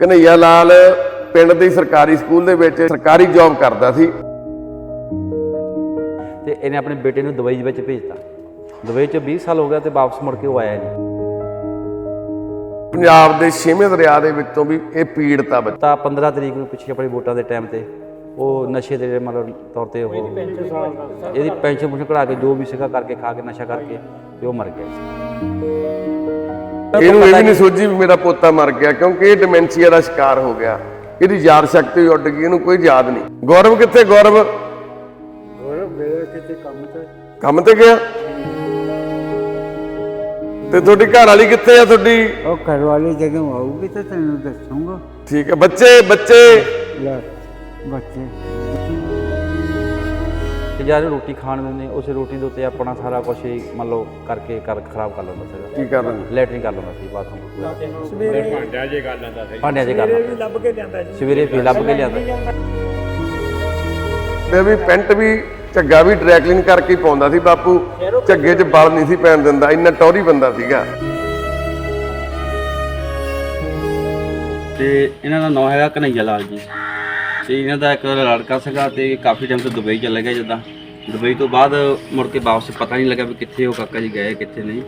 ਕਨਈਆ ਲਾਲ ਪਿੰਡ ਦੇ ਸਰਕਾਰੀ ਸਕੂਲ ਦੇ ਵਿੱਚ ਸਰਕਾਰੀ ਜੌਬ ਕਰਦਾ ਸੀ। ਤੇ ਇਹਨੇ ਆਪਣੇ ਬੇਟੇ ਨੂੰ ਦੁਬਈ ਵਿੱਚ ਭੇਜਤਾ। ਦੁਬਈ 'ਚ 20 ਸਾਲ ਹੋ ਗਿਆ ਤੇ ਵਾਪਸ ਮੁੜ ਕੇ ਉਹ ਆਇਆ ਨਹੀਂ। ਪੰਜਾਬ ਦੇ ਛੇਵੇਂ ਦਰਿਆ ਦੇ ਵਿੱਚੋਂ ਵੀ ਇਹ ਪੀੜਤਾ ਬੱਚਾ। ਤਾਂ 15 ਤਰੀਕ ਨੂੰ ਪਿੱਛੇ ਆਪਣੀ ਵੋਟਾਂ ਦੇ ਟਾਈਮ ਤੇ ਉਹ ਨਸ਼ੇ ਦੇ ਮਤਲਬ ਤੌਰ ਤੇ ਉਹ ਇਹਦੀ ਪੈਨਸ਼ਨ ਪੁਸ਼ਨ ਕਢਾ ਕੇ ਜੋ ਵੀ ਸੀਗਾ ਕਰਕੇ ਖਾ ਕੇ ਨਸ਼ਾ ਕਰਕੇ ਤੇ ਉਹ ਮਰ ਗਿਆ ਇਹਨੂੰ ਇਹ ਵੀ ਨਹੀਂ ਸੋਚੀ ਵੀ ਮੇਰਾ ਪੋਤਾ ਮਰ ਗਿਆ ਕਿਉਂਕਿ ਇਹ ਡਿਮੈਂਸ਼ੀਆ ਦਾ ਸ਼ਿਕਾਰ ਹੋ ਗਿਆ। ਇਹਦੀ ਯਾਦ ਸ਼ਕਤੀ ਉੱਡ ਗਈ ਇਹਨੂੰ ਕੋਈ ਯਾਦ ਨਹੀਂ। ਗੌਰਵ ਕਿੱਥੇ ਗੌਰਵ? ਗੌਰਵ ਗਿਆ ਕਿਤੇ ਕੰਮ ਤੇ। ਕੰਮ ਤੇ ਗਿਆ? ਤੇ ਤੁਹਾਡੀ ਘਰ ਵਾਲੀ ਕਿੱਥੇ ਆ ਤੁਹਾਡੀ? ਉਹ ਘਰ ਵਾਲੀ ਜਦੋਂ ਆਊਗੀ ਤਾਂ ਤੈਨੂੰ ਦੱਸੂਗਾ। ਠੀਕ ਹੈ ਬੱਚੇ ਬੱਚੇ? ਲੈ ਬੱਚੇ। ਤੇ ਜਦ ਰੋਟੀ ਖਾਣ ਦਿੰਦੇ ਉਸੇ ਰੋਟੀ ਦੇ ਉੱਤੇ ਆਪਣਾ ਸਾਰਾ ਕੁਝ ਹੀ ਮੰਨ ਲਓ ਕਰਕੇ ਕਰ ਖਰਾਬ ਕਰ ਲੈਂਦਾ ਸੀਗਾ। ਕੀ ਕਰ ਲੈਟਰਿੰਗ ਕਰ ਲੈਂਦਾ ਸੀ ਬਾਥਰੂਮ ਸਵੇਰੇ ਭਾਂਡਿਆ ਜੇ ਗੱਲ ਆਂਦਾ ਸੀ। ਭਾਂਡਿਆਂ 'ਚ ਕਰ ਲੈਂਦਾ ਲੱਭ ਕੇ ਲਿਆਂਦਾ ਜੀ। ਸਵੇਰੇ ਫਿਰ ਲੱਭ ਕੇ ਲਿਆਂਦਾ। ਤੇ ਵੀ ਪੈਂਟ ਵੀ ਝੱਗਾ ਵੀ ਡਰੈਕਲਿਨ ਕਰਕੇ ਹੀ ਪਾਉਂਦਾ ਸੀ ਬਾਪੂ। ਝੱਗੇ 'ਚ ਬਲ ਨਹੀਂ ਸੀ ਪੈਣ ਦਿੰਦਾ ਇੰਨਾ ਟੌਰੀ ਬੰਦਾ ਸੀਗਾ। ਤੇ ਇਹਨਾਂ ਦਾ ਨਾਮ ਹੈਗਾ ਕਨਈਆ ਲਾਲ ਜੀ। ਤੇ ਇਹਨਾਂ ਦਾ ਇੱਕ ਲੜਕਾ ਸੀਗਾ ਤੇ ਕਾਫੀ ਟਾਈਮ ਤੋਂ ਦੁਬਈ ਚਲੇ ਗਿਆ ਜਿੱਦਾਂ। ਦੁਬਈ ਤੋਂ ਬਾਅਦ ਮੁੜ ਕੇ ਵਾਪਸ ਪਤਾ ਨਹੀਂ ਲੱਗਾ ਵੀ ਕਿੱਥੇ ਉਹ ਕਾਕਾ ਜੀ ਗਏ ਕਿੱਥੇ ਨਹੀਂ।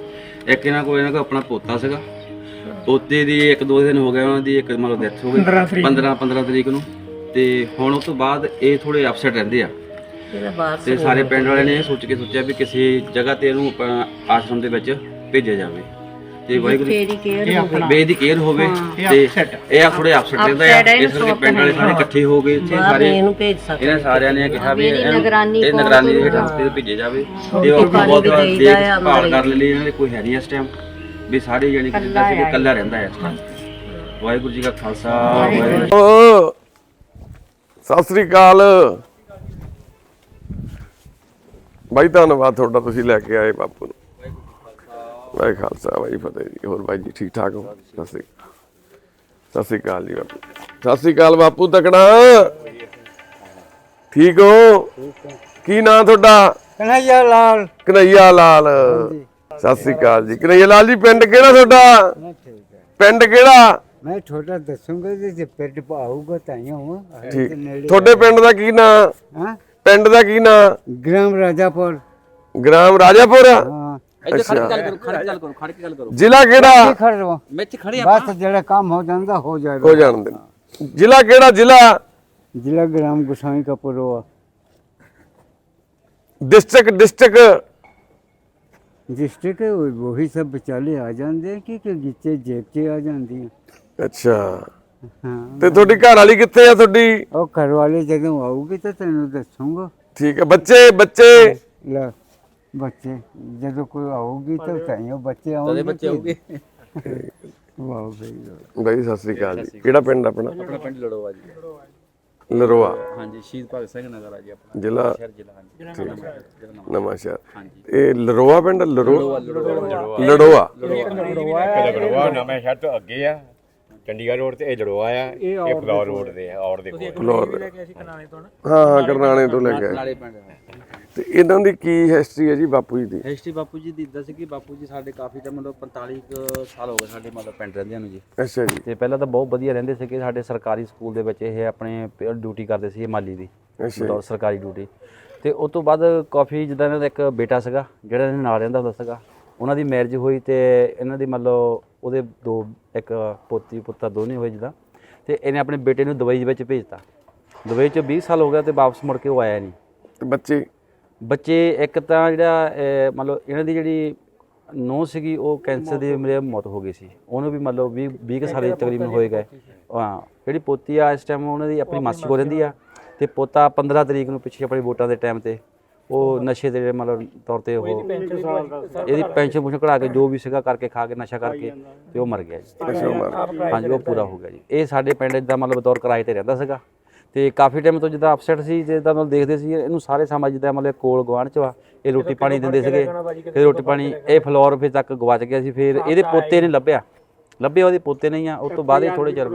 ਇੱਕ ਇਹਨਾਂ ਕੋਲ ਇਹਨਾਂ ਕੋਲ ਆਪਣਾ ਪੋਤਾ ਸੀਗਾ। ਪੋਤੇ ਦੀ ਇੱਕ ਦੋ ਦਿਨ ਹੋ ਗਏ ਉਹਨਾਂ ਦੀ ਇੱਕ ਮਤਲਬ ਡੈਥ ਹੋ ਗਈ। 15 15 ਤਰੀਕ ਨੂੰ। ਤੇ ਹੁਣ ਉਸ ਤੋਂ ਬਾਅਦ ਇਹ ਥੋੜੇ ਅਪਸੈਟ ਰਹਿੰਦੇ ਆ। ਤੇ ਸਾਰੇ ਪਿੰਡ ਵਾਲਿਆਂ ਨੇ ਇਹ ਸੋਚ ਕੇ ਸੋਚਿਆ ਵੀ ਕਿਸੇ ਜਗ੍ਹਾ ਤੇ ਇਹਨੂੰ ਆਸ਼ਰਮ ਦੇ ਵਿੱਚ ਭੇਜਿਆ ਜਾਵੇ। ਤੇ ਵਾਹਿਗੁਰੂ ਤੇਰੀ ਕੇਅਰ ਹੋਵੇ। ਬੇ ਦੀ ਕੇਅਰ ਹੋਵੇ ਤੇ ਇਹ ਆ ਥੋੜੇ ਅਪਸੈਟ ਰਹਿੰਦਾ ਆ। ਇਸ ਕਰਕੇ ਪਿੰਡ ਵਾਲੇ ਸਾਰੇ ਇਕੱਠੇ ਹੋ ਗਏ ਇੱਥੇ ਸਾਰੇ ਇਹਨੂੰ ਭੇਜ ਸਕਦੇ ਇਹਨਾਂ ਸਾਰਿਆਂ ਨੇ ਕਿਹਾ ਵੀ ਇਹਦੀ ਇਹਨੂੰ- ਨਿਗਰਾਨੀ ਇਹ ਨਿਗਰਾਨੀ ਦੇ? ਹਸਪਤਾਲ ਭੇਜੇ ਜਾਵੇ ਤੇ ਉਹ ਬਹੁਤ ਦੇਖ ਭਾਲ ਕਰ ਲਈ ਇਹਨਾਂ ਦੇ ਕੋਈ ਹੈ ਨਹੀਂ ਇਸ ਟਾਈਮ ਵੀ ਸਾਰੇ ਜਾਨੀ ਕਿ ਜਿੱਦਾਂ ਸੀ ਇਕੱਲਾ ਰਹਿੰਦਾ ਹੈ ਇਸ ਟਾਈਮ ਵਾਹਿਗੁਰੂ ਜੀ ਕਾ ਖਾਲਸਾ ਵਾਹਿਗੁਰੂ ਜੀ ਓ ਸਤਿ ਸ੍ਰੀ ਅਕਾਲ। ਬਾਈ ਧੰਨਵਾਦ ਤੁਹਾਡਾ ਤੁਸੀਂ ਲੈ ਕੇ ਆਏ ਬਾਪੂ ਨੂੰ। ਵਾਹਿ ਖਾਲਸਾ ਵਾਹਿ ਫਤਿਹ ਜੀ। ਹੋਰ ਬਾਈ ਜੀ ਠੀਕ ਠਾਕ ਹੋ? ਸਤਿ ਸ੍ਰੀ ਅਕਾਲ। ਸਤਿ ਸ੍ਰੀ ਅਕਾਲ ਜੀ ਬਾਪੂ। ਸਤਿ ਸ੍ਰੀ ਅਕਾਲ ਬਾਪੂ ਤਕੜਾ। ਠੀਕ ਹੋ? ਕੀ ਨਾਂ ਤੁਹਾਡਾ? ਕਨਈਆ ਲਾਲ। ਕਨਈਆ ਲਾਲ। ਸਤਿ ਸ੍ਰੀ ਅਕਾਲ ਜੀ। ਕਨਈਆ ਲਾਲ ਜੀ ਪਿੰਡ ਕਿਹੜਾ ਤੁਹਾਡਾ? ਹੈ। ਪਿੰਡ ਕਿਹੜਾ? ਮੈਂ ਛੋਟਾ ਦੱਸੂਗਾ ਜੇ ਪਿੰਡ ਪਾਊਗਾ ਤਾਂ ਹੀ ਹੋਵਾਂ ਠੀਕ। ਤੁਹਾਡੇ ਪਿੰਡ ਦਾ ਕੀ ਨਾਂ? ਹਾਂ? ਪਿੰਡ ਦਾ ਕੀ ਨਾਂ? ਗ੍ਰਾਮ ਰਾਜਾਪੁਰ। ਗ੍ਰਾਮ ਰਾਜਾਪੁਰ? ਹਾਂ ਇੱਥੇ ਖੜ ਕੇ ਗੱਲ ਕਰੋ ਖੜ ਕੇ ਗੱਲ ਕਰੋ ਖੜ ਕੇ ਗੱਲ ਕਰੋ। ਜ਼ਿਲ੍ਹਾ ਕਿਹੜਾ? ਕੀ ਖੜ ਰਹਾ। ਮੈਂ ਇੱਥੇ ਖੜੇ ਬਸ ਜਿਹੜਾ ਕੰਮ ਹੋ ਜਾਂਦਾ ਹੋ ਜਾਏਗਾ ਹੋ ਜਾਣ ਦੇ। ਜ਼ਿਲ੍ਹਾ ਕਿਹੜਾ ਜ਼ਿਲ੍ਹਾ? ਜ਼ਿਲ੍ਹਾ ਗ੍ਰਾਮ ਗੁਸਾਈ ਕਾ ਪੁਰਵਾ ਡਿਸਟ੍ਰਿਕਟ ਡਿਸਟ੍ਰਿਕਟ। ਡਿਸਟ੍ਰਿਕਟ ਉਹੀ ਸਭ ਵਿਚਾਲੇ ਆ ਜਾਂਦੇ ਕਿ ਕਿ ਗਿੱਚੇ ਜੇਬ 'ਚ ਆ ਜਾਂਦੀਆਂ। ਅੱਛਾ। ਹਾਂ। ਤੇ ਤੁਹਾਡੀ ਘਰ ਵਾਲੀ ਕਿੱਥੇ ਆ ਤੁਹਾਡੀ? ਉਹ ਘਰ ਵਾਲੇ ਜਦੋਂ ਆਊਗੀ ਤਾਂ ਤੈਨੂੰ ਦੱਸੂਗਾ। ਠੀਕ ਹੈ ਬੱਚੇ ਬੱਚੇ? ਲੈ। ਬੱਚੇ ਜਦੋਂ ਕੋਈ ਆਊਗੀ ਤਾਂ ਤਾਈਓ ਬੱਚੇ ਆਉਣਗੇ ਬੱਚੇ ਆਉਗੇ ਵਾਹ ਬਈ। ਬਾਈ ਸਤਿ ਸ੍ਰੀ ਅਕਾਲ ਜੀ। ਕਿਹੜਾ ਪਿੰਡ ਆਪਣਾ? ਆਪਣਾ ਪਿੰਡ ਲੜੋਆ ਜੀ। ਨਰੋਆ ਹਾਂਜੀ ਸ਼ਹੀਦ ਭਗਤ ਸਿੰਘ ਨਗਰ ਆ ਜੀ ਆਪਣਾ। ਜ਼ਿਲ੍ਹਾ? ਜ਼ਿਲ੍ਹਾ ਹਾਂਜੀ। ਨਵਾਂ ਸ਼ਹਿਰ ਇਹ ਲਰੋਆ ਪਿੰਡ ਲਰੋਆ ਲੜੋਆ ਲੜਵਾ ਨਵੇਂ ਸ਼ਹਿਰ ਤੋਂ ਅੱਗੇ ਆ। ਚੰਡੀਗੜ੍ਹ ਰੋਡ ਤੇ ਇਹ ਲੜਵਾ ਆ। ਇਹ ਫਲੋਰ ਰੋਡ ਤੇ ਆ ਔਰ ਦੇ ਕੋਲ ਫਲੋਰ ਹਾਂ ਹਾਂ ਕਰਨਾਣੇ ਤੋਂ ਲੈ ਕੇ ਆਏ। ਨਾਲੇ ਪਿੰਡ ਤੇ ਇਹਨਾਂ ਦੀ ਕੀ ਹਿਸਟਰੀ ਹੈ ਜੀ ਬਾਪੂ ਜੀ ਦੀ? ਹਿਸਟਰੀ ਬਾਪੂ ਜੀ ਦੀ ਇਦਾਂ ਸੀ ਕਿ ਬਾਪੂ ਜੀ ਸਾਡੇ ਕਾਫੀ ਟਾਈਮ ਮਤਲਬ 45 ਕੁ ਸਾਲ ਹੋ ਗਏ ਸਾਡੇ ਮਤਲਬ ਪਿੰਡ ਰਹਿੰਦਿਆਂ ਨੂੰ ਜੀ। ਅੱਛਾ ਜੀ। ਤੇ ਪਹਿਲਾਂ ਤਾਂ ਬਹੁਤ ਵਧੀਆ ਰਹਿੰਦੇ ਸੀਗੇ ਸਾਡੇ ਸਰਕਾਰੀ ਸਕੂਲ ਦੇ ਵਿੱਚ ਇਹ ਆਪਣੇ ਡਿਊਟੀ ਕਰਦੇ ਸੀ ਮਾਲੀ ਦੀ ਅੱਛਾ ਸਰਕਾਰੀ ਡਿਊਟੀ ਤੇ ਉਸ ਤੋਂ ਬਾਅਦ ਕਾਫੀ ਜਿੱਦਾਂ ਇਹਨਾਂ ਦਾ ਇੱਕ ਬੇਟਾ ਸੀਗਾ ਜਿਹੜਾ ਇਹਨਾਂ ਨਾਲ ਰਹਿੰਦਾ ਹੁੰਦਾ ਸੀਗਾ ਉਹਨਾਂ ਦੀ ਮੈਰਿਜ ਹੋਈ ਤੇ ਇਹਨਾਂ ਦੀ ਮਤਲਬ ਉਹਦੇ ਦੋ ਇੱਕ ਪੋਤੀ ਪੁੱਤਰ ਦੋਨੇ ਹੋਏ ਜਿੱਦਾਂ। ਤੇ ਇਹਨੇ ਆਪਣੇ ਬੇਟੇ ਨੂੰ ਦੁਬਈ ਵਿੱਚ ਭੇਜਤਾ। ਦੁਬਈ 'ਚ 20 ਸਾਲ ਹੋ ਗਿਆ ਤੇ ਵਾਪਸ ਮੁੜ ਕੇ ਉਹ ਆਇਆ ਨਹੀਂ। ਤੇ ਬੱਚੇ ਬੱਚੇ ਇੱਕ ਤਾਂ ਜਿਹੜਾ ਅਹ, ਮਤਲਬ ਇਹਨਾਂ ਦੀ ਜਿਹੜੀ ਨੂੰਹ ਸੀਗੀ ਉਹ ਕੈਂਸਰ ਦੀ ਮੇਰੇ ਮੌਤ ਹੋ ਗਈ ਸੀ। ਉਹਨੂੰ ਵੀ ਮਤਲਬ 20 20 ਕੁ ਸਾਲ ਦੇ ਤਕਰੀਬਨ ਹੋਏ ਗਏ ਹਾਂ ਜਿਹੜੀ ਪੋਤੀ ਆ ਇਸ ਟਾਈਮ ਉਹਨਾਂ ਦੀ ਆਪਣੀ ਮਾਸੀ ਕੋਲ ਰਹਿੰਦੀ ਆ। ਤੇ ਪੋਤਾ 15 ਤਰੀਕ ਨੂੰ ਪਿੱਛੇ ਆਪਣੀ ਵੋਟਾਂ ਦੇ ਟਾਈਮ ਤੇ ਉਹ ਨਸ਼ੇ ਦੇ ਮਤਲਬ ਤੌਰ ਤੇ ਉਹ ਇਹਦੀ ਪੈਨਸ਼ਨ ਪੁਸ਼ਨ ਕਢਾ ਕੇ ਜੋ ਵੀ ਸੀਗਾ ਕਰਕੇ ਖਾ ਕੇ ਨਸ਼ਾ ਕਰਕੇ ਤੇ ਉਹ ਮਰ ਗਿਆ ਜੀ। ਹਾਂਜੀ ਉਹ ਪੂਰਾ ਹੋ ਗਿਆ ਜੀ। ਇਹ ਸਾਡੇ ਪਿੰਡ ਇਦਾਂ ਮਤਲਬ ਬਤੌਰ ਕਿਰਾਏ ਤੇ ਰਹਿੰਦਾ ਸੀਗਾ। ਤੇ ਕਾਫੀ ਟਾਈਮ ਤੋਂ ਜਿੱਦਾਂ ਅਪਸੈਟ ਸੀ ਜਿੱਦਾਂ ਮਤਲਬ ਦੇਖਦੇ ਸੀ ਇਹਨੂੰ ਸਾਰੇ ਸਮਾਂ ਜਿੱਦਾਂ ਮਤਲਬ ਕੋਲ ਗਵਾਂਢ ਚ ਵਾ ਇਹ ਰੋਟੀ ਪਾਣੀ ਦਿੰਦੇ ਸੀਗੇ ਫਿਰ ਰੋਟੀ ਪਾਣੀ ਇਹ ਫਲੋਰ ਫਿਰ ਤੱਕ ਗਵਾਚ ਗਿਆ ਸੀ ਫਿਰ ਇਹਦੇ ਪੋਤੇ ਨੇ ਲੱਭਿਆ। ਲੱਭਿਆ ਉਹਦੇ ਪੋਤੇ ਨਹੀਂ ਆ ਉਸ ਤੋਂ ਬਾਅਦ ਇਹ ਥੋੜੇ ਚਿਰ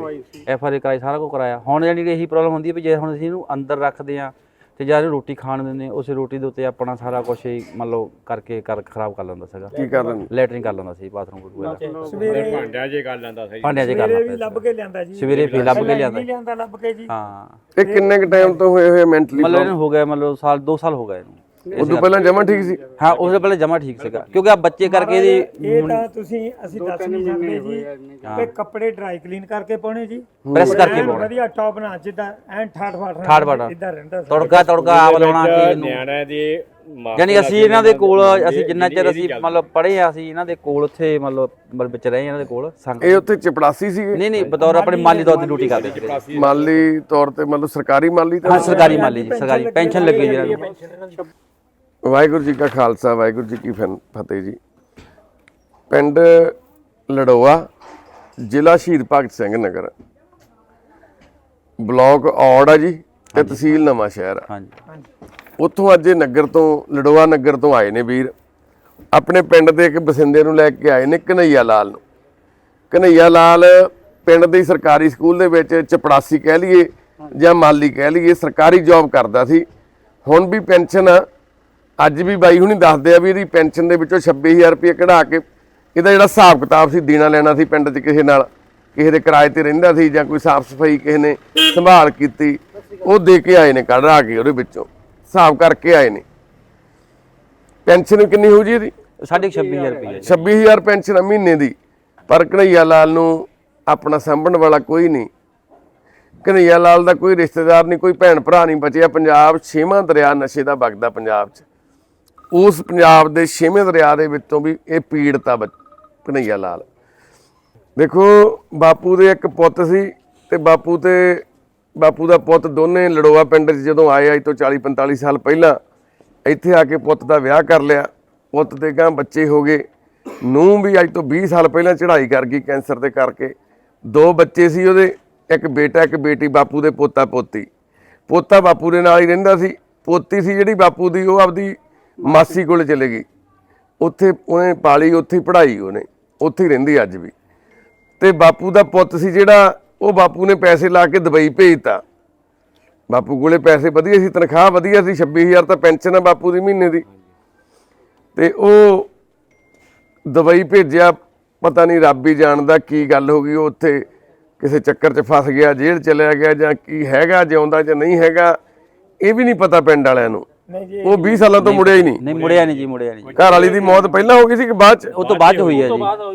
ਐਫ ਆਰ ਕਰਾਈ ਸਾਰਾ ਕੁਝ ਕਰਾਇਆ। ਹੁਣ ਜਾਨੀ ਕਿ ਇਹੀ ਪ੍ਰੋਬਲਮ ਹੁੰਦੀ ਹੈ ਵੀ ਜੇ ਹੁਣ ਅਸੀਂ ਇਹਨੂੰ ਅੰਦਰ ਰੱਖਦੇ ਆ ਤੇ ਜਦ ਰੋਟੀ ਖਾਣ ਦਿੰਦੇ ਉਸੇ ਰੋਟੀ ਦੇ ਉੱਤੇ ਆਪਣਾ ਸਾਰਾ ਕੁਝ ਹੀ ਮੰਨ ਲਓ ਕਰਕੇ ਕਰ ਖਰਾਬ ਕਰ ਲੈਂਦਾ ਸੀਗਾ। ਕੀ ਕਰ ਨੇ ਲੈਟਰਿੰਗ ਕਰ ਲੈਂਦਾ ਸੀ ਬਾਥਰੂਮ ਵਗੈਰਾ। ਫਿਰ ਭਾਂਡਿਆਂ ਜੇ ਕਰ ਲੈਂਦਾ ਸਹੀ ਭਾਂਡਿਆਂ 'ਚ ਕਰ ਸਵੇਰੇ ਵੀ ਲੈਂਦਾ ਲੱਭ ਕੇ ਲਿਆਂਦਾ ਜੀ। ਸਵੇਰੇ ਫੇਰ ਲੱਭ ਕੇ ਲਿਆਂਦਾ ਨਹੀਂ ਲਿਆਂਦਾ ਲੱਭ ਕੇ ਜੀ। ਹਾਂ। ਇਹ ਕਿੰਨੇ ਕ ਟਾਈਮ ਤੋਂ ਹੋਏ ਹੋਏ ਮੈਂਟਲੀ ਮਤਲਬ ਇਹਨੂੰ ਹੋ ਗਿਆ ਮਤਲਬ ਸਾਲ 2 ਸਾਲ ਹੋ ਗਏ ਇਹਨੂੰ। ਉਦੋਂ ਪਹਿਲਾਂ ਜਮਾ ਠੀਕ ਸੀ। ਹਾਂ ਉਸ ਤੋਂ ਪਹਿਲੇ ਜਮਾ ਠੀਕ ਸੀਗਾ। ਕਿਉਂਕਿ ਆ ਬੱਚੇ ਕਰਕੇ ਇਹਦੀ ਇਹ ਤਾਂ ਤੁਸੀਂ ਅਸੀਂ ਦੱਸ ਨਹੀਂ ਸਕਦੇ ਜੀ ਕਿ ਕੱਪੜੇ ਡਰਾਈ ਕਲੀਨ ਕਰਕੇ ਪਾਉਣੇ ਜੀ। ਪ੍ਰੈਸ ਕਰਕੇ ਪਾਉਣਾ। ਵਧੀਆ ਟੌਪ ਬਣਾ ਜਿੱਦਾਂ ਐਨ ਠਾਠ ਫਾਠ ਠਾਠ ਬਾਠ। ਇਦਾਂ ਰਹਿੰਦਾ ਸੀ। ਤੜਕਾ ਤੜਕਾ ਆਪ ਲਾਉਣਾ ਕਿ ਇਹਨੂੰ ਨਿਆਣਿਆਂ ਦੀ ਯਾਨੀ ਅਸੀਂ ਇਹਨਾਂ ਦੇ ਕੋਲ ਅਸੀਂ ਜਿੰਨਾ ਚਿਰ ਅਸੀਂ ਮਤਲਬ ਪੜ੍ਹੇ ਆ ਅਸੀਂ ਇਹਨਾਂ ਦੇ ਕੋਲ ਉੱਥੇ ਮਤਲਬ ਵਿੱਚ ਰਹੇ ਇਹਨਾਂ ਦੇ ਕੋਲ ਸੰਗ ਇਹ ਉੱਥੇ ਚਪੜਾਸੀ ਸੀਗੇ। ਨਹੀਂ ਨਹੀਂ ਬਤੌਰ ਆਪਣੇ ਮਾਲੀ ਤੌਰ ਤੇ ਡਿਊਟੀ ਕਰਦੇ ਸੀਗੇ। ਮਾਲੀ ਤੌਰ ਤੇ ਮਤਲਬ ਸਰਕਾਰੀ ਮਾਲੀ ਤੇ ਹਾਂ ਸਰਕਾਰੀ ਮਾਲੀ ਜੀ ਸਰਕਾਰੀ ਪੈਨਸ਼ਨ ਲੱਗੀ ਜੀ ਇਹਨਾਂ ਨੂੰ ਵਾਹਿਗੁਰੂ ਜੀ ਕਾ ਖਾਲਸਾ ਵਾਹਿਗੁਰੂ ਜੀ ਕੀ ਫਤਿਹ ਜੀ। ਪਿੰਡ ਲੜੋਆ ਜ਼ਿਲ੍ਹਾ ਸ਼ਹੀਦ ਭਗਤ ਸਿੰਘ ਨਗਰ। ਬਲਾਕ ਔੜ ਆ ਜੀ ਤੇ ਤਹਿਸੀਲ ਨਵਾਂ ਸ਼ਹਿਰ ਆ। ਹਾਂਜੀ। ਉੱਥੋਂ ਅੱਜ ਇਹ ਨਗਰ ਤੋਂ ਲੜੋਆ ਨਗਰ ਤੋਂ ਆਏ ਨੇ ਵੀਰ। ਆਪਣੇ ਪਿੰਡ ਦੇ ਇੱਕ ਬਸਿੰਦੇ ਨੂੰ ਲੈ ਕੇ ਆਏ ਨੇ ਕਨਈਆ ਲਾਲ ਨੂੰ। ਕਨਈਆ ਲਾਲ ਪਿੰਡ ਦੇ ਸਰਕਾਰੀ ਸਕੂਲ ਦੇ ਵਿੱਚ ਚਪੜਾਸੀ ਕਹਿ ਲਈਏ ਜਾਂ ਮਾਲੀ ਕਹਿ ਲਈਏ ਸਰਕਾਰੀ ਜੌਬ ਕਰਦਾ ਸੀ। ਹੁਣ ਵੀ ਪੈਨਸ਼ਨ ਆ ਅੱਜ ਵੀ ਬਾਈ ਹੁਣੀ ਦੱਸਦੇ ਆ ਵੀ ਇਹਦੀ ਪੈਨਸ਼ਨ ਦੇ ਵਿੱਚੋਂ 26000 ਰੁਪਏ ਕਢਾ ਕੇ ਇਹਦਾ ਜਿਹੜਾ ਹਿਸਾਬ ਕਿਤਾਬ ਸੀ ਦੇਣਾ ਲੈਣਾ ਸੀ ਪਿੰਡ 'ਚ ਕਿਸੇ ਨਾਲ ਕਿਸੇ ਦੇ ਕਿਰਾਏ ਤੇ ਰਹਿੰਦਾ ਸੀ ਜਾਂ ਕੋਈ ਸਾਫ਼ ਸਫ਼ਾਈ ਕਿਸੇ ਨੇ ਸੰਭਾਲ ਕੀਤੀ ਉਹ ਦੇ ਕੇ ਆਏ ਨੇ ਕਢਾ ਕੇ ਉਹਦੇ ਵਿੱਚੋਂ ਹਿਸਾਬ ਕਰਕੇ ਆਏ ਨੇ। ਪੈਨਸ਼ਨ ਕਿੰਨੀ ਹੋਊ ਜੀ ਇਹਦੀ? ਸਾਢੇ 26000 ਰੁਪਏ ਜੀ 26000 ਪੈਨਸ਼ਨ ਮਹੀਨੇ ਦੀ ਪਰ ਕਨਈਆ ਲਾਲ ਨੂੰ ਆਪਣਾ ਸਾਂਭਣ ਵਾਲਾ ਕੋਈ ਨਹੀਂ। ਕਨਈਆ ਲਾਲ ਦਾ ਕੋਈ ਰਿਸ਼ਤੇਦਾਰ ਨਹੀਂ ਕੋਈ ਭੈਣ ਭਰਾ ਨਹੀਂ ਬਚਿਆ ਪੰਜਾਬ ਛੇਵਾਂ ਦਰਿਆ ਨਸ਼ੇ ਦਾ ਵਗਦਾ ਪੰਜਾਬ 'ਚ। ਉਸ ਪੰਜਾਬ ਦੇ ਛੇਵੇਂ ਦਰਿਆ ਦੇ ਵਿੱਚੋਂ ਵੀ ਇਹ ਪੀੜਤਾ ਕਨਈਆ ਲਾਲ। ਦੇਖੋ, ਬਾਪੂ ਦੇ ਇੱਕ ਪੁੱਤ ਸੀ ਤੇ ਬਾਪੂ ਤੇ ਬਾਪੂ ਦਾ ਪੁੱਤ ਦੋਨੇ ਲੜੋਆ ਪਿੰਡ 'ਚ ਜਦੋਂ ਆਏ ਅੱਜ ਤੋਂ 40 45 ਸਾਲ ਪਹਿਲਾਂ, ਇੱਥੇ ਆ ਕੇ ਪੁੱਤ ਦਾ ਵਿਆਹ ਕਰ ਲਿਆ। ਪੁੱਤ ਦੇ ਗਾਂ ਬੱਚੇ ਹੋ ਗਏ। ਨੂੰ ਵੀ ਅੱਜ ਤੋਂ 20 ਸਾਲ ਪਹਿਲਾਂ ਚੜ੍ਹਾਈ ਕਰ ਗਈ ਕੈਂਸਰ ਦੇ ਕਰਕੇ। ਦੋ ਬੱਚੇ ਸੀ ਉਹਦੇ, ਇੱਕ ਬੇਟਾ, ਇੱਕ ਬੇਟੀ, ਬਾਪੂ ਦੇ ਪੋਤਾ ਪੋਤੀ ਪੋਤਾ ਬਾਪੂ ਦੇ ਨਾਲ ਹੀ ਰਹਿੰਦਾ ਸੀ। ਪੋਤੀ ਸੀ ਜਿਹੜੀ ਬਾਪੂ ਦੀ, ਉਹ ਆਪਦੀ ਮਾਸੀ ਕੋਲ ਚਲੇ ਗਈ। ਉੱਥੇ ਉਹਨੇ ਪਾਲੀ, ਉੱਥੇ ਹੀ ਪੜ੍ਹਾਈ ਉਹਨੇ, ਉੱਥੇ ਹੀ ਰਹਿੰਦੀ ਅੱਜ ਵੀ। ਤੇ ਬਾਪੂ ਦਾ ਪੁੱਤ ਸੀ ਜਿਹੜਾ, ਉਹ ਬਾਪੂ ਨੇ ਪੈਸੇ ਲਾ ਕੇ ਦੁਬਈ ਭੇਜਤਾ। ਬਾਪੂ ਕੋਲੇ ਪੈਸੇ ਵਧੀਆ ਸੀ, ਤਨਖਾਹ ਵਧੀਆ ਸੀ 26000 ਤਾਂ ਪੈਨਸ਼ਨ ਆ ਬਾਪੂ ਦੀ ਮਹੀਨੇ ਦੀ। ਤੇ ਉਹ ਦੁਬਈ ਭੇਜਿਆ, ਪਤਾ ਨਹੀਂ ਰੱਬ ਹੀ ਜਾਣਦਾ ਕੀ ਗੱਲ ਹੋ ਗਈ, ਉਹ ਉੱਥੇ ਕਿਸੇ ਚੱਕਰ 'ਚ ਫਸ ਗਿਆ, ਜੇਲ੍ਹ ਚਲਿਆ ਗਿਆ ਜਾਂ ਕੀ ਹੈਗਾ, ਜਿਉਂਦਾ ਜਾਂ ਨਹੀਂ ਹੈਗਾ, ਇਹ ਵੀ ਨਹੀਂ ਪਤਾ ਪਿੰਡ ਵਾਲਿਆਂ ਨੂੰ। ਨਹੀਂ ਜੀ ਉਹ 20 ਸਾਲਾਂ ਤੋਂ ਮੁੜਿਆ ਹੀ ਨਹੀਂ। ਨਹੀਂ ਮੁੜਿਆ ਨਹੀਂ ਜੀ ਮੁੜਿਆ ਨਹੀਂ ਘਰ ਵਾਲੀ ਦੀ ਮੌਤ ਪਹਿਲਾਂ ਹੋ ਗਈ ਸੀ ਕਿ ਬਾਅਦ 'ਚ? ਉਹ ਤੋਂ ਬਾਅਦ 'ਚ ਹੋਈ ਹੈ ਜੀ।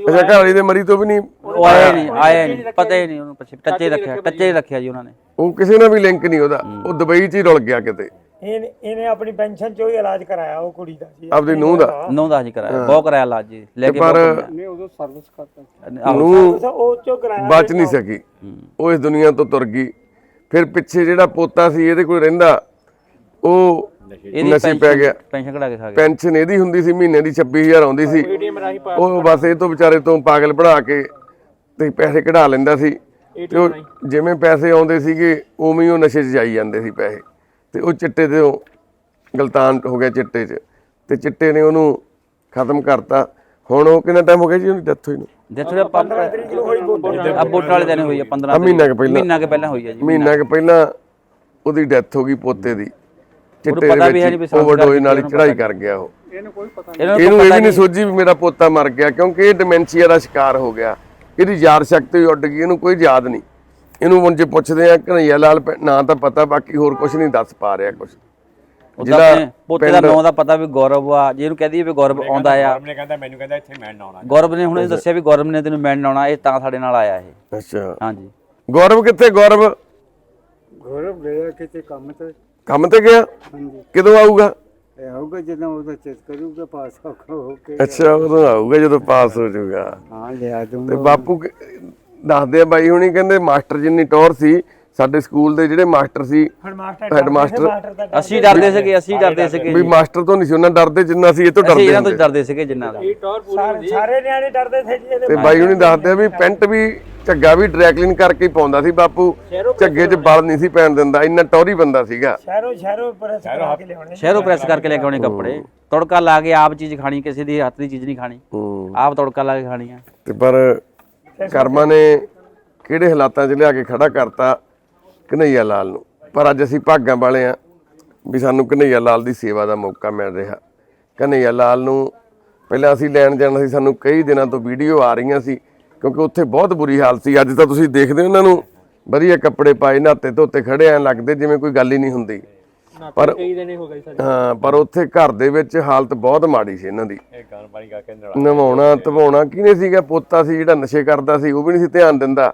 ਅੱਛਾ ਘਰ ਵਾਲੀ ਦੇ ਮਰੀ ਤੋਂ ਵੀ ਨਹੀਂ ਉਹ ਆਇਆ ਨਹੀਂ ਆਇਆ ਨਹੀਂ ਪਤਾ ਹੀ ਨਹੀਂ ਉਹਨੂੰ ਪਿੱਛੇ ਟੱਚੇ ਰੱਖਿਆ ਟੱਚੇ ਰੱਖਿਆ ਜੀ ਉਹਨਾਂ ਨੇ। ਉਹ ਕਿਸੇ ਨਾਲ ਵੀ ਲਿੰਕ ਨਹੀਂ ਉਹਦਾ। ਉਹ ਦੁਬਈ 'ਚ ਹੀ ਰੁਲ ਗਿਆ ਕਿਤੇ। ਇਹਨੇ ਇਹਨੇ ਆਪਣੀ ਪੈਨਸ਼ਨ ਚੋਂ ਹੀ ਇਲਾਜ ਕਰਾਇਆ ਉਹ ਕੁੜੀ ਦਾ ਜੀ। ਆਪਦੀ ਨੂੰਹ ਦਾ? ਨੌ ਦਾ ਜੀ ਕਰਾਇਆ ਬਹੁਤ ਕਰਾਇਆ ਇਲਾਜ ਜੀ ਲੈ ਕੇ ਪਰ ਨੇ ਉਦੋਂ ਸਰਵਿਸ ਕਰਤਾ ਨੂੰ ਉਹ ਚੋਂ ਕਰਾਇਆ ਬਚ ਨਹੀਂ ਸਕੀ। ਉਹ ਇਸ ਦੁਨੀਆ ਤੋਂ ਤੁਰ ਗਈ। ਫਿਰ ਪਿੱਛੇ ਜਿਹੜਾ ਪੋਤਾ ਸੀ ਇਹਦੇ ਕੋਲ ਰਹਿੰਦਾ ਉਹ ਨਸ਼ੇ ਪੈ ਗਿਆ। ਪੈਨਸ਼ਨ ਕਢਾ ਕੇ ਖਾ ਗਿਆ ਪੈਨਸ਼ਨ ਇਹਦੀ ਹੁੰਦੀ ਸੀ ਮਹੀਨੇ ਦੀ 26000 ਆਉਂਦੀ ਸੀ। ਉਹ ਬਸ ਇਹ ਤੋਂ ਵਿਚਾਰੇ ਤੋਂ ਪਾਗਲ ਬਣਾ ਕੇ ਤੇ ਪੈਸੇ ਕਢਾ ਲੈਂਦਾ ਸੀ। ਤੇ ਉਹ ਜਿਵੇਂ ਪੈਸੇ ਆਉਂਦੇ ਸੀਗੇ ਉਵੇਂ ਹੀ ਉਹ ਨਸ਼ੇ 'ਚ ਜਾਈ ਜਾਂਦੇ ਸੀ ਪੈਸੇ। ਤੇ ਉਹ ਚਿੱਟੇ ਤੇ ਉਹ ਗਲਤਾਨ ਹੋ ਗਿਆ ਚਿੱਟੇ 'ਚ। ਤੇ ਚਿੱਟੇ ਨੇ ਉਹਨੂੰ ਖਤਮ ਕਰਤਾ। ਹੁਣ ਉਹ ਕਿੰਨਾ ਟਾਈਮ ਹੋ ਗਿਆ ਜੀ ਉਹਦੀ ਡੈਥ ਹੋਈ ਨੂੰ? ਦੇਖੋ ਜੀ ਪੰਜ ਆ ਵੋਟ ਵਾਲੇ ਦਿਨ ਹੋਈ ਆ 15 ਆ ਮਹੀਨਾ ਕੁ ਪਹਿਲਾਂ। ਮਹੀਨਾ ਕੇ ਪਹਿਲਾਂ ਹੋਈ ਆ ਜੀ ਮਹੀਨਾ ਕੁ ਪਹਿਲਾਂ ਉਹਦੀ ਡੈਥ ਹੋ ਗਈ ਪੋਤੇ ਦੀ। ਚਿੱਟੇ ਪਤਾ ਵੀ ਦੇ ਹੈ ਨਹੀਂ ਵੀ ਵਿੱਚ ਓਵਰਡੋਜ਼ ਨਾਲ ਹੀ ਚੜਾਈ ਕਰ ਗਿਆ ਉਹ। ਇਹਨੂੰ ਕੋਈ ਪਤਾ ਇਹਨਾਂ ਨੂੰ ਇਹਨੂੰ ਇਹ ਵੀ ਨਹੀਂ। ਸੋਝੀ ਵੀ ਮੇਰਾ ਪੋਤਾ ਮਰ ਗਿਆ ਕਿਉਂਕਿ ਇਹ ਡਿਮੈਂਸ਼ੀਆ ਦਾ ਸ਼ਿਕਾਰ ਹੋ ਗਿਆ। ਇਹਦੀ ਯਾਦ ਸ਼ਕਤੀ ਉੱਡ ਗਈ ਇਹਨੂੰ ਕੋਈ ਯਾਦ ਨਹੀਂ। ਇਹਨੂੰ ਹੁਣ ਜੇ ਪੁੱਛਦੇ ਆ ਕਨਈਆ ਲਾਲ ਨਾਂ ਤਾਂ ਪਤਾ ਬਾਕੀ ਹੋਰ ਕੁਝ ਨਹੀਂ ਦੱਸ ਪਾ ਰਿਹਾ ਕੁਝ ਉਹਦਾ ਆਪਣੇ ਪੋਤੇ ਦਾ ਨਾਂ ਦਾ ਪਤਾ ਵੀ ਗੌਰਵ ਆ ਜੇ ਇਹਨੂੰ ਕਹਿ ਦਈਏ ਵੀ ਗੌਰਵ ਆਉਂਦਾ ਆ। ਨੇ ਕਹਿੰਦਾ ਮੈਨੂੰ ਕਹਿੰਦਾ ਇੱਥੇ ਮੈਂ ਆਉਣਾ ਗੌਰਵ ਨੇ ਹੁਣ ਇਹ ਦੱਸਿਆ ਵੀ ਗੌਰਵ ਨੇ ਤੈਨੂੰ ਮਿਲਣ ਆਉਣਾ ਇਹ ਤਾਂ ਸਾਡੇ ਨਾਲ ਆਇਆ ਇਹ। ਅੱਛਾ। ਹਾਂਜੀ। ਗੌਰਵ ਕਿੱਥੇ ਗੌਰਵ? ਗੌਰਵ ਗਿਆ ਕਿਤੇ ਕੰਮ ਤੇ। ਕੰਮ ਤੇ ਗਿਆ? ਹਾਂਜੀ। ਕਦੋਂ ਆਊਗਾ? ਇਹ ਆਊਗਾ ਜਦੋਂ ਉਹਦਾ ਚੈੱਕ ਕਰੂਗਾ ਪਾਸ ਹੋ ਹੋ ਕੇ। ਅੱਛਾ ਉਦੋਂ ਆਊਗਾ ਜਦੋਂ ਪਾਸ ਹੋ ਜਾਊਗਾ। ਹਾਂ ਲਿਆ ਤੇ ਦੂੰਗਾ ਬਾਪੂ ਕ- ਦੱਸਦੇ ਆ ਬਾਈ ਹੁਣੀ ਕਹਿੰਦੇ ਮਾਸਟਰ ਜਿੰਨੀ ਟੌਰ ਸੀ ਸਾਡੇ ਸਕੂਲ ਦੇ ਜਿਹੜੇ ਮਾਸਟਰ ਸੀ ਹੁਣ ਮਾਸਟਰ ਹੈਡ ਮਾਸਟਰ ਮਾਸਟਰ ਦਾ ਅਸੀਂ ਡਰਦੇ ਸੀਗੇ ਅਸੀਂ ਡਰਦੇ ਸੀਗੇ ਵੀ ਮਾਸਟਰ ਤੋਂ ਨਹੀਂ ਸੀ ਉਹਨਾਂ ਡਰਦੇ ਜਿੰਨਾ ਅਸੀਂ ਇਹ ਤੋਂ ਅਸੀਂ ਡਰਦੇ ਇਹਨਾਂ ਤੋਂ ਹੁੰਦੇ। ਡਰਦੇ ਸੀਗੇ ਜਿੰਨਾ ਦਾ ਸਾਰੇ ਸਾਰੇ ਨਿਆਣੇ ਡਰਦੇ ਸੀ ਜੀ ਇਹਦੇ ਤੇ ਬਾਈ ਹੁਣੀ ਦੱਸਦੇ ਆ ਵੀ ਪੈਂਟ ਵੀ ਝੱਗਾ ਵੀ ਡਰੈਕਲਿਨ ਕਰਕੇ ਹੀ ਪਾਉਂਦਾ ਸੀ ਬਾਪੂ। ਝੱਗੇ 'ਚ ਬਲ ਨਹੀਂ ਸੀ ਪੈਣ ਦਿੰਦਾ ਇੰਨਾ ਟੌਰੀ ਬੰਦਾ ਸੀਗਾ। ਸ਼ਹਿਰੋਂ ਸ਼ਹਿਰੋਂ ਪ੍ਰੈਸ ਕਰਾ ਕੇ ਲਿਆਉਣੇ ਸ਼ਹਿਰੋਂ ਪ੍ਰੈਸ ਕਰਕੇ ਲੈ ਕੇ ਆਉਣੇ ਕੱਪੜੇ। ਤੜਕਾ ਲਾ ਕੇ ਆਪ ਚੀਜ਼ ਖਾਣੀ ਕਿਸੇ ਦੀ ਹੱਥ ਦੀ ਚੀਜ਼ ਨਹੀਂ ਖਾਣੀ। ਆਪ ਤੜਕਾ ਲਾ ਕੇ ਖਾਣੀ ਆ ਤੇ ਪਰ ਕਰਮਾਂ ਨੇ ਕਿਹੜੇ ਹਾਲਾਤਾਂ 'ਚ ਲਿਆ ਕੇ ਖੜਾ ਕਰਤਾ ਕਨਈਆ ਲਾਲ ਨੂੰ? ਪਰ ਅੱਜ ਅਸੀਂ ਭਾਗਾਂ ਵਾਲੇ ਆ ਵੀ ਸਾਨੂੰ ਕਨਈਆ ਲਾਲ ਦੀ ਸੇਵਾ ਦਾ ਮੌਕਾ ਮਿਲ ਰਿਹਾ। ਕਨਈਆ ਲਾਲ ਨੂੰ ਪਹਿਲਾਂ ਅਸੀਂ ਲੈਣ ਜਾਣਾ ਸੀ ਸਾਨੂੰ ਕਈ ਦਿਨਾਂ ਤੋਂ ਵੀਡੀਓ ਆ ਰਹੀਆਂ ਸੀ। ਕਿਉਂਕਿ ਉੱਥੇ ਬਹੁਤ ਬੁਰੀ ਹਾਲਤ ਸੀ। ਅੱਜ ਤਾਂ ਤੁਸੀਂ ਦੇਖਦੇ ਹੋ ਉਹਨਾਂ ਨੂੰ ਵਧੀਆ ਕੱਪੜੇ ਪਾਏ ਨਹਾਤੇ ਧੋਤੇ ਖੜੇ ਐ ਲੱਗਦੇ ਜਿਵੇਂ ਕੋਈ ਗੱਲ ਹੀ ਨਹੀਂ ਹੁੰਦੀ। ਪਰ ਕਈ ਦਿਨ ਹੋ ਗਏ ਹਾਂ ਪਰ ਉੱਥੇ ਘਰ ਦੇ ਵਿੱਚ ਹਾਲਤ ਬਹੁਤ ਮਾੜੀ ਸੀ ਇਹਨਾਂ ਦੀ। ਇਹ ਗਾਨ ਪਾਣੀ ਕਰਕੇ ਨਲਾ ਨਵਾਉਣਾ ਧਵਾਉਣਾ ਕਿਹਨੇ ਸੀਗਾ? ਪੋਤਾ ਸੀ ਜਿਹੜਾ ਨਸ਼ੇ ਕਰਦਾ ਸੀ ਉਹ ਵੀ ਨਹੀਂ ਸੀ ਧਿਆਨ ਦਿੰਦਾ।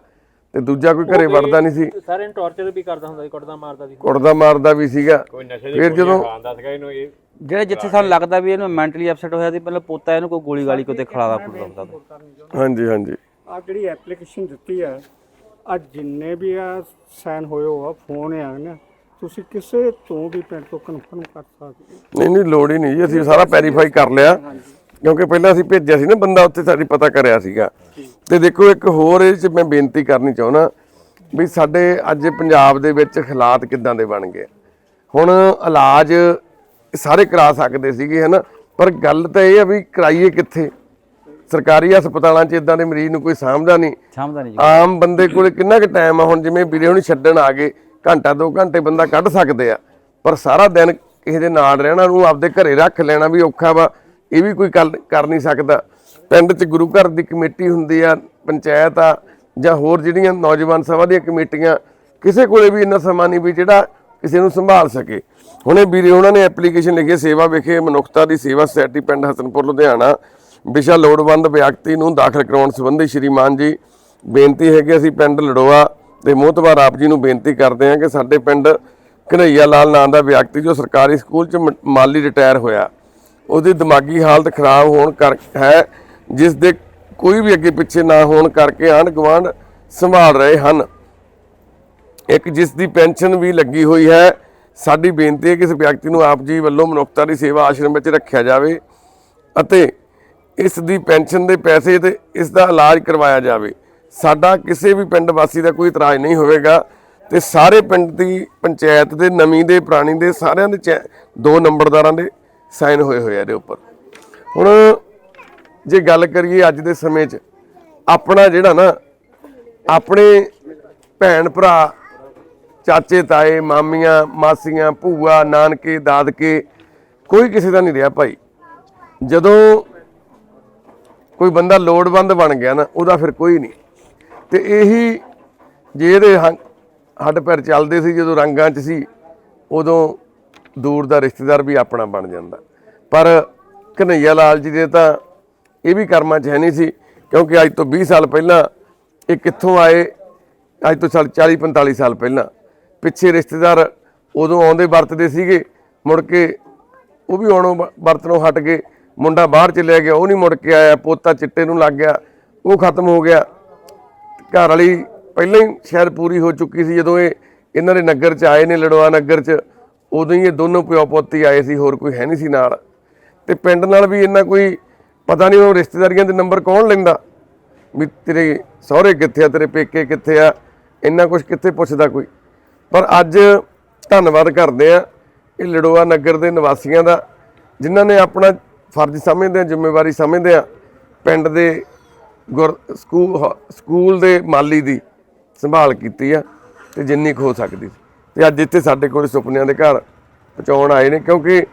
ਤੇ ਦੂਜਾ ਕੋਈ ਘਰੇ ਵੜਦਾ ਨਹੀਂ ਸੀ। ਸਾਰਿਆਂ ਨੂੰ ਟੌਰਚਰ ਵੀ ਕਰਦਾ ਹੁੰਦਾ ਸੀ ਕੁੱਟਦਾ ਮਾਰਦਾ ਸੀ। ਕੁੱਟਦਾ ਮਾਰਦਾ ਵੀ ਸੀਗਾ। ਕੋਈ ਨਸ਼ੇ ਦੀ ਫਿਰ ਜਦੋਂ ਖਾਂਦਾ ਸੀਗਾ ਇਹਨੂੰ ਇਹ ਜਿਹੜੇ ਜਿੱਥੇ ਸਾਨੂੰ ਲੱਗਦਾ ਵੀ ਇਹਨੂੰ ਮੈਂਟਲੀ ਅਪਸੈਟ ਹੋਇਆ ਸੀ ਪਹਿਲਾਂ ਪੋਤਾ ਇਹਨੂੰ ਕੋਈ ਗੋਲੀ ਗਾਲੀ ਕਿਤੇ ਖਿਲਾਦਾ ਹੁੰਦਾ ਹਾਂਜੀ ਹਾਂਜੀ। ਆ ਜਿਹੜੀ ਐਪਲੀਕੇਸ਼ਨ ਦਿੱਤੀ ਹੈ ਅੱਜ ਜਿੰਨੇ ਵੀ ਆ ਸਾਈਨ ਹੋਏ ਹੋ ਆ ਫੋਨ ਆ ਨਾ ਤੁਸੀਂ ਕਿਸੇ ਤੋਂ ਵੀ ਪਿੰਡ ਤੋਂ ਕਨਫਰਮ ਕਰ ਸਕਦੇ ਹੋ। ਨਹੀਂ ਨਹੀਂ ਲੋੜ ਹੀ ਨਹੀਂ ਜੀ ਅਸੀਂ ਸਾਰਾ ਵੈਰੀਫਾਈ ਕਰ ਲਿਆ। ਕਿਉਂਕਿ ਪਹਿਲਾਂ ਅਸੀਂ ਭੇਜਿਆ ਸੀ ਨਾ ਬੰਦਾ ਉੱਥੇ ਸਾਡੀ ਪਤਾ ਕਰਿਆ ਸੀਗਾ। ਤੇ ਦੇਖੋ ਇੱਕ ਹੋਰ ਇਹ ਚ ਮੈਂ ਬੇਨਤੀ ਕਰਨੀ ਚਾਹੁੰਦਾ ਵੀ ਸਾਡੇ ਅੱਜ ਪੰਜਾਬ ਦੇ ਵਿੱਚ ਹਾਲਾਤ ਕਿੱਦਾਂ ਦੇ ਬਣ ਗਏ। ਹੁਣ ਇਲਾਜ ਸਾਰੇ ਕਰਾ ਸਕਦੇ ਸੀਗੇ ਹਨਾ? ਪਰ ਗੱਲ ਤਾਂ ਇਹ ਆ ਵੀ ਕਰਾਈਏ ਕਿੱਥੇ? ਸਰਕਾਰੀ ਹਸਪਤਾਲਾਂ 'ਚ ਇਦਾਂ ਦੇ ਮਰੀਜ਼ ਨੂੰ ਕੋਈ ਸਾਂਭਦਾ ਨਹੀਂ। ਸਾਂਭਦਾ ਨਹੀਂ ਜੀ। ਆਮ ਬੰਦੇ ਕੋਲੇ ਕਿੰਨਾ ਕੁ ਟਾਈਮ ਆ ਹੁਣ ਜਿਵੇਂ ਵੀਰੇ ਹੁਣੀ ਛੱਡਣ ਆ ਗਏ ਘੰਟਾ ਦੋ ਘੰਟੇ ਬੰਦਾ ਕੱਢ ਸਕਦੇ ਆ। ਪਰ ਸਾਰਾ ਦਿਨ ਕਿਸੇ ਦੇ ਨਾਲ ਰਹਿਣਾ ਨੂੰ ਆਪਦੇ ਘਰੇ ਰੱਖ ਲੈਣਾ ਵੀ ਔਖਾ ਵਾ ਇਹ ਵੀ ਕੋਈ ਗੱਲ ਕਰ ਨਹੀਂ ਸਕਦਾ। ਪਿੰਡ 'ਚ ਗੁਰੂ ਘਰ ਦੀ ਕਮੇਟੀ ਹੁੰਦੀ ਆ ਪੰਚਾਇਤ ਆ ਜਾਂ ਹੋਰ ਜਿਹੜੀਆਂ ਨੌਜਵਾਨ ਸਭਾ ਦੀਆਂ ਕਮੇਟੀਆਂ ਕਿਸੇ ਕੋਲੇ ਵੀ ਇੰਨਾ ਸਮਾਂ ਨਹੀਂ ਵੀ ਜਿਹੜਾ ਕਿਸੇ ਨੂੰ ਸੰਭਾਲ ਸਕੇ। ਹੁਣੇ ਵੀਰੇ ਉਹਨਾਂ ਨੇ ਐਪਲੀਕੇਸ਼ਨ ਲਿਖੀ ਸੇਵਾ ਵਿਖੇ ਮਨੁੱਖਤਾ ਦੀ ਸੇਵਾ ਸੁਸਾਇਟੀ ਪਿੰਡ ਹਸਨਪੁਰ ਲੁਧਿਆਣਾ। ਵਿਸ਼ਾ ਲੋੜਵੰਦ ਵਿਅਕਤੀ ਨੂੰ ਦਾਖਲ ਕਰਾਉਣ ਸੰਬੰਧੀ ਸ਼੍ਰੀਮਾਨ ਜੀ ਬੇਨਤੀ ਹੈ ਕਿ ਅਸੀਂ ਪਿੰਡ ਲੜੋਆ ਤੇ ਮੋਹਤਵਾਰ ਆਪ ਜੀ ਨੂੰ ਬੇਨਤੀ ਕਰਦੇ ਹਾਂ ਕਿ ਸਾਡੇ ਪਿੰਡ ਕਨਈਆ ਲਾਲ ਨਾਂ ਦਾ ਵਿਅਕਤੀ ਜੋ ਸਰਕਾਰੀ ਸਕੂਲ ਚ ਮ- ਮਾਲੀ ਰਿਟਾਇਰ ਹੋਇਆ, ਉਹਦੀ ਦਿਮਾਗੀ ਹਾਲਤ ਖਰਾਬ ਹੋਣ ਕਰ, ਹੈ, ਜਿਸ ਦੇ ਕੋਈ ਵੀ ਅੱਗੇ ਪਿੱਛੇ ਨਾ ਹੋਣ ਕਰਕੇ ਆਂਢ ਗੁਆਂਢ ਸੰਭਾਲ ਰਹੇ ਹਨ। ਇੱਕ ਜਿਸ ਦੀ ਪੈਨਸ਼ਨ ਵੀ ਲੱਗੀ ਹੋਈ ਹੈ, ਸਾਡੀ ਬੇਨਤੀ ਹੈ ਕਿ ਇਸ ਵਿਅਕਤੀ ਨੂੰ ਆਪ ਜੀ ਵੱਲੋਂ ਮਨੁੱਖਤਾ ਦੀ ਸੇਵਾ ਆਸ਼ਰਮ ਵਿੱਚ ਰੱਖਿਆ ਜਾਵੇ ਅਤੇ ਇਸ ਦੀ ਪੈਨਸ਼ਨ ਦੇ ਪੈਸੇ ਤੇ ਇਸ ਦਾ ਇਲਾਜ ਕਰਵਾਇਆ ਜਾਵੇ। ਸਾਡਾ ਕਿਸੇ ਵੀ ਪਿੰਡ ਵਾਸੀ ਦਾ ਕੋਈ ਇਤਰਾਜ਼ ਨਹੀਂ ਹੋਵੇਗਾ ਤੇ ਸਾਰੇ ਪਿੰਡ ਦੀ ਪੰਚਾਇਤ ਦੇ, ਨਵੀਂ ਦੇ, ਪੁਰਾਣੀ ਦੇ ਸਾਰਿਆਂ ਦੇ ਚੈ- ਦੋ ਨੰਬਰਦਾਰਾਂ ਦੇ ਸਾਈਨ ਹੋਏ ਹੋਏ ਆ ਇਹਦੇ ਉੱਪਰ। ਹੁਣ ਜੇ ਗੱਲ ਕਰੀਏ ਅੱਜ ਦੇ ਸਮੇਂ 'ਚ, ਆਪਣਾ ਜਿਹੜਾ ਨਾ, ਆਪਣੇ ਭੈਣ ਭਰਾ, ਚਾਚੇ, ਤਾਏ, ਮਾਮੀਆਂ, ਮਾਸੀਆਂ, ਭੂਆ, ਨਾਨਕੇ, ਦਾਦਕੇ, ਕੋਈ ਕਿਸੇ ਦਾ ਨਹੀਂ ਰਿਹਾ ਭਾਈ। ਜਦੋਂ ਕੋਈ ਬੰਦਾ ਲੋੜਵੰਦ ਬਣ ਗਿਆ ਨਾ, ਉਹਦਾ ਫਿਰ ਕੋਈ ਨਹੀਂ। ਤੇ ਇਹੀ ਜੇ ਇਹਦੇ ਹੱਡ ਪੈਰ ਚੱਲਦੇ ਸੀ, ਜਦੋਂ ਰੰਗਾਂ 'ਚ ਸੀ, ਉਦੋਂ ਦੂਰ ਦਾ ਰਿਸ਼ਤੇਦਾਰ ਵੀ ਆਪਣਾ ਬਣ ਜਾਂਦਾ। ਪਰ ਕਨਈਆ ਲਾਲ ਜੀ ਦੇ ਤਾਂ ਇਹ ਵੀ ਕਰਮਾਂ 'ਚ ਹੈ ਨਹੀਂ ਸੀ, ਕਿਉਂਕਿ ਅੱਜ ਤੋਂ 20 ਸਾਲ ਪਹਿਲਾਂ ਇਹ ਕਿੱਥੋਂ ਆਏ, ਅੱਜ ਤੋਂ ਸਾਲ 40 45 ਸਾਲ ਪਹਿਲਾਂ। ਪਿੱਛੇ ਰਿਸ਼ਤੇਦਾਰ ਉਦੋਂ ਆਉਂਦੇ ਵਰਤਦੇ ਸੀਗੇ, ਮੁੜ ਕੇ ਉਹ ਵੀ ਆਉਣੋਂ ਵ- ਵਰਤਣੋਂ ਹਟ ਗਏ। ਮੁੰਡਾ ਬਾਹਰ ਚਲਿਆ ਗਿਆ, ਉਹ ਨਹੀਂ ਮੁੜ ਕੇ ਆਇਆ, ਪੋਤਾ ਚਿੱਟੇ ਨੂੰ ਲੱਗ ਗਿਆ, ਉਹ ਖਤਮ ਹੋ ਗਿਆ। ਘਰ ਵਾਲੀ ਪਹਿਲਾਂ ਹੀ ਸ਼ਾਇਦ ਪੂਰੀ ਹੋ ਚੁੱਕੀ ਸੀ, ਜਦੋਂ ਇਹ ਇਹਨਾਂ ਦੇ ਨਗਰ ਚ ਆਏ ਨੇ, ਲੜਵਾ ਨਗਰ ਚ, ਉਦੋਂ ਹੀ ਇਹ ਦੋਨੋਂ ਪਿਓ ਪੁੱਤੀ ਆਏ ਸੀ, ਹੋਰ ਕੋਈ ਹੈ ਨਹੀਂ ਸੀ ਨਾਲ। ਤੇ ਪਿੰਡ ਨਾਲ ਵੀ ਇੰਨਾ ਕੋਈ ਪਤਾ ਨਹੀਂ ਉਹ ਰਿਸ਼ਤੇਦਾਰੀਆਂ ਦੇ ਨੰਬਰ ਕੌਣ ਲੈਂਦਾ? ਵੀ ਤੇਰੇ ਸਹੁਰੇ ਕਿੱਥੇ ਆ, ਤੇਰੇ ਪੇਕੇ ਕਿੱਥੇ ਆ, ਇੰਨਾ ਕੁਝ ਕਿੱਥੇ ਪੁੱਛਦਾ ਕੋਈ? ਪਰ ਅੱਜ ਧੰਨਵਾਦ ਕਰਦੇ ਆ ਇਹ ਲੜੋਆ ਨਗਰ ਦੇ ਨਿਵਾਸੀਆਂ ਦਾ, ਜਿਨ੍ਹਾਂ ਨੇ ਆਪਣਾ ਫਰਜ਼ ਸਮਝਦੇ ਆ, ਜ਼ਿੰਮੇਵਾਰੀ ਸਮਝਦੇ ਆ। ਪਿੰਡ ਦੇ ਗੁਰ ਸਕੂਲ ਹ- ਸਕੂਲ ਦੇ ਮਾਲੀ ਦੀ ਸੰਭਾਲ ਕੀਤੀ ਆ ਤੇ ਜਿੰਨੀ ਕੁ ਹੋ ਸਕਦੀ ਸੀ। ਤੇ ਅੱਜ ਇੱਥੇ ਸਾਡੇ ਕੋਲ ਸੁਪਨਿਆਂ ਦੇ ਘਰ ਪਹੁੰਚਾਉਣ ਆਏ ਨੇ ਕਿਉਂਕਿ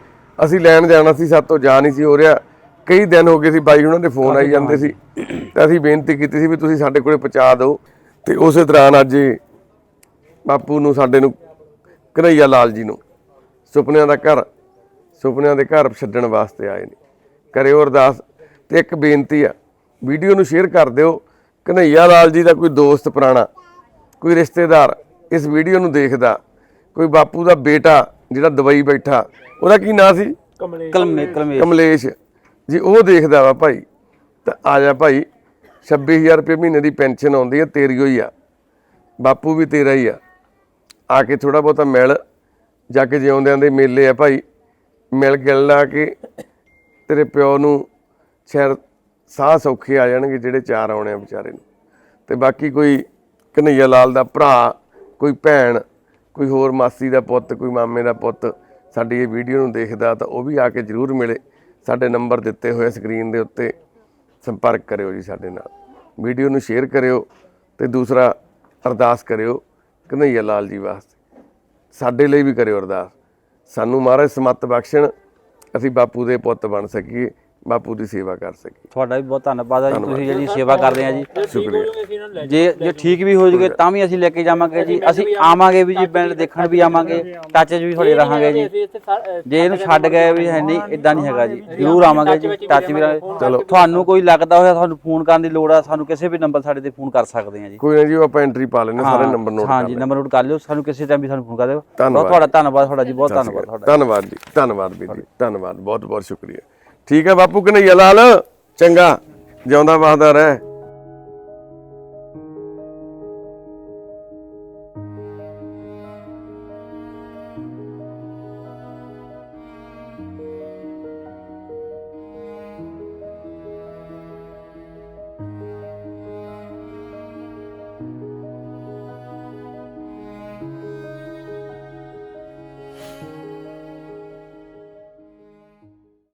ਅਸੀਂ ਲੈਣ ਜਾਣਾ ਸੀ ਸਾਤੋਂ ਜਾ ਨਹੀਂ ਸੀ ਹੋ ਰਿਹਾ। ਕਈ ਦਿਨ ਹੋ ਗਏ ਸੀ, ਬਾਈ ਉਹਨਾਂ ਦੇ ਫੋਨ ਆਈ ਜਾਂਦੇ ਸੀ। ਤੇ ਅਸੀਂ ਬੇਨਤੀ ਕੀਤੀ ਸੀ ਵੀ ਤੁਸੀਂ ਸਾਡੇ ਕੋਲੇ ਪਹੁੰਚਾ ਦਿਓ ਤੇ ਉਸੇ ਦੌਰਾਨ ਅੱਜ ਬਾਪੂ ਨੂੰ, ਸਾਡੇ ਨੂੰ ਕਨਈਆ ਲਾਲ ਜੀ ਨੂੰ ਸੁਪਨਿਆਂ ਦਾ ਘਰ, ਸੁਪਨਿਆਂ ਦੇ ਘਰ ਛੱਡਣ ਵਾਸਤੇ ਆਏ ਨੇ। ਕਰਿਓ ਅਰਦਾਸ ਤੇ ਇੱਕ ਬੇਨਤੀ ਆ ਵੀਡੀਓ ਨੂੰ ਸ਼ੇਅਰ ਕਰ ਦਿਓ। ਕਨਈਆ ਲਾਲ ਜੀ ਦਾ ਕੋਈ ਦੋਸਤ ਪੁਰਾਣਾ ਕੋਈ ਰਿਸ਼ਤੇਦਾਰ ਇਸ ਵੀਡੀਓ ਨੂੰ ਦੇਖਦਾ ਕੋਈ ਬਾਪੂ ਦਾ ਬੇਟਾ ਜਿਹੜਾ ਦੁਬਈ ਬੈਠਾ ਉਹਦਾ ਕੀ ਨਾਂ ਸੀ? ਕਮਲੇ ਕਲਮੇ ਕਲਮੇ ਕਮਲੇਸ਼। ਜੀ ਉਹ ਦੇਖਦਾ ਵਾ ਭਾਈ। ਤਾਂ ਆ ਜਾ ਭਾਈ 26000 ਰੁਪਏ ਮਹੀਨੇ ਦੀ ਪੈਨਸ਼ਨ ਆਉਂਦੀ ਹੈ ਤੇਰੀ ਹੋਈ ਆ। ਬਾਪੂ ਵੀ ਤੇਰਾ ਹੀ ਆ। ਆ ਕੇ ਥੋੜਾ ਬਹੁਤਾ ਮਿਲ ਜਾ ਕੇ ਜਿਉਂਦਿਆਂ ਦੇ ਮੇਲੇ ਆ ਭਾਈ। ਮਿਲ ਗਿਲ ਲਾ ਕੇ ਤੇਰੇ ਪਿਓ ਨੂੰ ਸ਼ਹਿਰ ਸਾਹ ਸੌਖੇ ਆ ਜਾਣਗੇ ਜਿਹੜੇ ਚਾਰ ਆਉਣੇ ਆ ਵਿਚਾਰੇ ਨੂੰ। ਤੇ ਬਾਕੀ ਕੋਈ ਕਨਈਆ ਲਾਲ ਦਾ ਭਰਾ, ਕੋਈ ਭੈਣ, ਕੋਈ ਹੋਰ ਮਾਸੀ ਦਾ ਪੁੱਤ, ਕੋਈ ਮਾਮੇ ਦਾ ਪੁੱਤ ਸਾਡੀ ਇਹ ਵੀਡੀਓ ਨੂੰ ਦੇਖਦਾ ਤਾਂ ਉਹ ਵੀ ਆ ਕੇ ਜਰੂਰ ਮਿਲੇ। ਸਾਡੇ ਨੰਬਰ ਦਿੱਤੇ ਹੋਏ ਸਕਰੀਨ ਦੇ ਉੱਤੇ ਸੰਪਰਕ ਕਰਿਓ ਜੀ ਸਾਡੇ ਨਾਲ। ਵੀਡੀਓ ਨੂੰ ਸ਼ੇਅਰ ਕਰਿਓ ਤੇ ਦੂਸਰਾ ਅਰਦਾਸ ਕਰਿਓ ਕਨਈਆ ਲਾਲ ਜੀ ਵਾਸਤੇ। ਸਾਡੇ ਲਈ ਵੀ ਕਰਿਓ ਅਰਦਾਸ। ਸਾਨੂੰ ਮਹਾਰਾਜ ਸਮੱਤ ਬਖਸ਼ਣ। ਅਸੀਂ ਬਾਪੂ ਦੇ ਪੁੱਤ ਬਣ ਸਕੀਏ। ਬਾਪੂ ਦੀ ਸੇਵਾ ਕਰ ਸਕੀਏ ਤੁਹਾਡਾ ਵੀ ਬਹੁਤ ਧੰਨਵਾਦ ਹੈ ਜੀ ਤੁਸੀਂ ਜਿਹੜੀ ਸੇਵਾ ਕਰਦੇ ਆ ਜੀ। ਸ਼ੁਕਰੀਆ। ਜੇ ਜੇ ਠੀਕ ਵੀ ਹੋ ਜੂਗੇ ਤਾਂ ਵੀ ਅਸੀਂ ਲੈ ਕੇ ਜਾਵਾਂਗੇ ਜੀ। ਅਸੀਂ ਆਵਾਂਗੇ ਵੀ ਜੀ ਪਿੰਡ ਦੇਖਣ ਵੀ ਆਵਾਂਗੇ ਟੱਚ ਵੀ ਤੁਹਾਡੇ ਰਹਾਂਗੇ ਜੀ। ਜੇ ਇਹਨੂੰ ਛੱਡ ਗਏ ਵੀ ਹੈ ਨਹੀਂ ਇਦਾਂ ਨਹੀਂ ਹੈਗਾ ਜੀ। ਜ਼ਰੂਰ ਆਵਾਂਗੇ ਜੀ ਟੱਚ ਵੀ ਚਲੋ। ਤੁਹਾਨੂੰ ਕੋਈ ਲੱਗਦਾ ਹੋਇਆ ਤੁਹਾਨੂੰ ਫੋਨ ਕਰਨ ਦੀ ਲੋੜ ਆ ਸਾਨੂੰ ਕਿਸੇ ਵੀ ਨੰਬਰ ਸਾਡੇ ਤੇ ਫੋਨ ਕਰ ਸਕਦੇ ਆ ਜੀ। ਕੋਈ ਨਾ ਜੀ ਆਪਾਂ ਐਂਟਰੀ ਪਾ ਲੈਣੇ ਸਾਰੇ ਨੰਬਰ ਨੋਟ ਹਾਂ ਜੀ ਨੰਬਰ ਨੋਟ ਕਰ ਲਿਓ ਸਾਨੂੰ ਕਿਸੇ ਟਾਈਮ ਵੀ ਸਾਨੂੰ ਫੋਨ ਕਰ ਦਿਓ। ਬਹੁਤ। ਤੁਹਾਡਾ ਧੰਨਵਾਦ ਤੁਹਾਡਾ ਜੀ ਬਹੁਤ ਧੰਨਵਾਦ ਤੁਹਾਡਾ ਧੰਨਵਾਦ ਜੀ ਧੰਨਵਾਦ ਵੀਰ ਜੀ ਧੰਨਵਾਦ ਬਹੁਤ ਬਹੁਤ ਸ਼ੁਕਰੀਆ। ਠੀਕ ਹੈ ਬਾਪੂ ਕਨਈਆ ਲਾਲ? ਚੰਗਾ ਜਿਉਂਦਾ ਵਸਦਾ ਰਹਿ।